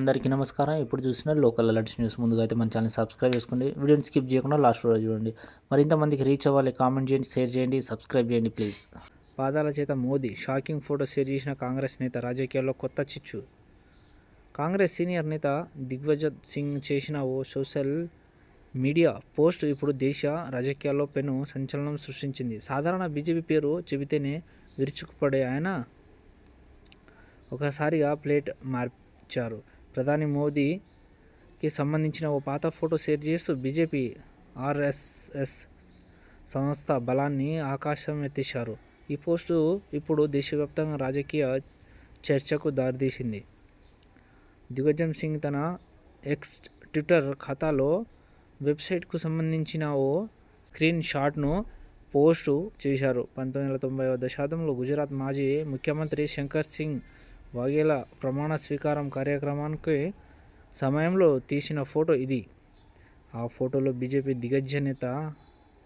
అందరికీ నమస్కారం. ఇప్పుడు చూసిన లోకల్ అలర్ట్స్ న్యూస్ ముందుగా అయితే మన ఛానల్ సబ్స్క్రైబ్ చేసుకోండి. వీడియోని స్కిప్ చేయకుండా లాస్ట్ రోజు చూడండి. మరింత మందికి రీచ్ అవ్వాలి కామెంట్ చేయండి షేర్ చేయండి సబ్స్క్రైబ్ చేయండి ప్లీజ్. పాదాల చేత మోదీ షాకింగ్ ఫోటో షేర్ చేసిన కాంగ్రెస్ నేత రాజకీయాల్లో కొత్త చిచ్చు. కాంగ్రెస్ సీనియర్ నేత దిగ్విజయ్ సింగ్ చేసిన ఓ సోషల్ మీడియా పోస్ట్ ఇప్పుడు దేశ రాజకీయాల్లో పెను సంచలనం సృష్టించింది. సాధారణ బీజేపీ పేరు చెబితేనే విరుచుకుపడే ఆయన ఒకసారిగా ప్లేట్ మార్చారు. ప్రధాని మోదీకి సంబంధించిన ఓ పాత ఫోటో షేర్ చేస్తూ బీజేపీ ఆర్ఎస్ఎస్ సంస్థ బలాన్ని ఆకాశం ఎత్తేశారు. ఈ పోస్టు ఇప్పుడు దేశవ్యాప్తంగా రాజకీయ చర్చకు దారితీసింది. దిగజం సింగ్ తన ఎక్స్ ట్విట్టర్ ఖాతాలో వెబ్సైట్కు సంబంధించిన ఓ స్క్రీన్ షాట్ను పోస్టు చేశారు. పంతొమ్మిది వందల తొంభై దశాబ్దంలో గుజరాత్ మాజీ ముఖ్యమంత్రి శంకర్ సింగ్ వాఘేలా ప్రమాణ స్వీకారం కార్యక్రమానికి సమయంలో తీసిన ఫోటో ఇది. ఆ ఫోటోలో బీజేపీ దిగ్గజ నేత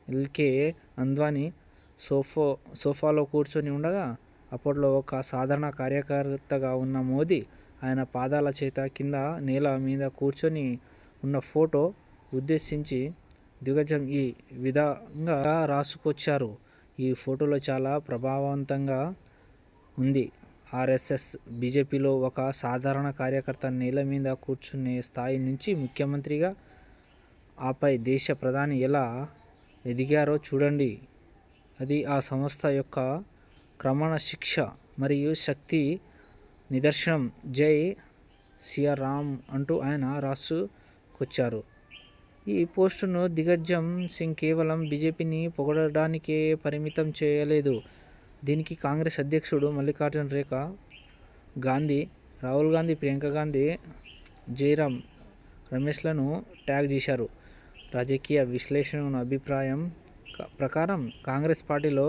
ఎల్కే అంద్వాని సోఫో సోఫాలో కూర్చొని ఉండగా అప్పట్లో ఒక సాధారణ కార్యకర్తగా ఉన్న మోదీ ఆయన పాదాల చేత కింద నేల మీద కూర్చొని ఉన్న ఫోటో ఉద్దేశించి దిగ్గజం ఈ విధంగా రాసుకొచ్చారు. ఈ ఫోటోలో చాలా ప్రభావవంతంగా ఉంది. ఆర్ఎస్ఎస్ బీజేపీలో ఒక సాధారణ కార్యకర్త నేల మీద కూర్చునే స్థాయి నుంచి ముఖ్యమంత్రిగా ఆపై దేశ ప్రధాని ఎలా ఎదిగారో చూడండి. అది ఆ సంస్థ యొక్క క్రమశిక్ష మరియు శక్తి నిదర్శనం. జై సియారామ్ అంటూ ఆయన రాసుకొచ్చారు. ఈ పోస్టును దిగ్గజం సింగ్ కేవలం బీజేపీని పొగడడానికే పరిమితం చేయలేదు. దీనికి కాంగ్రెస్ అధ్యక్షుడు మల్లికార్జున రేఖ గాంధీ రాహుల్ గాంధీ ప్రియాంక గాంధీ జైరామ్ రమేష్లను ట్యాగ్ చేశారు. రాజకీయ విశ్లేషణ అభిప్రాయం ప్రకారం కాంగ్రెస్ పార్టీలో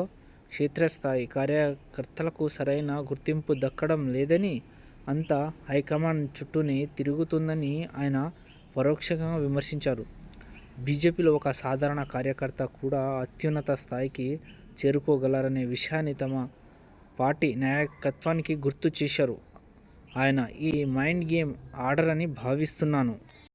క్షేత్రస్థాయి కార్యకర్తలకు సరైన గుర్తింపు దక్కడం లేదని అంతా హైకమాండ్ చుట్టూనే తిరుగుతుందని ఆయన పరోక్షంగా విమర్శించారు. బీజేపీలో ఒక సాధారణ కార్యకర్త కూడా అత్యున్నత స్థాయికి చేరుకోగలరనే విషయాన్ని తమ పార్టీ నాయకత్వానికి గుర్తు చేశారు. ఆయన ఈ మైండ్ గేమ్ ఆడరని భావిస్తున్నాను.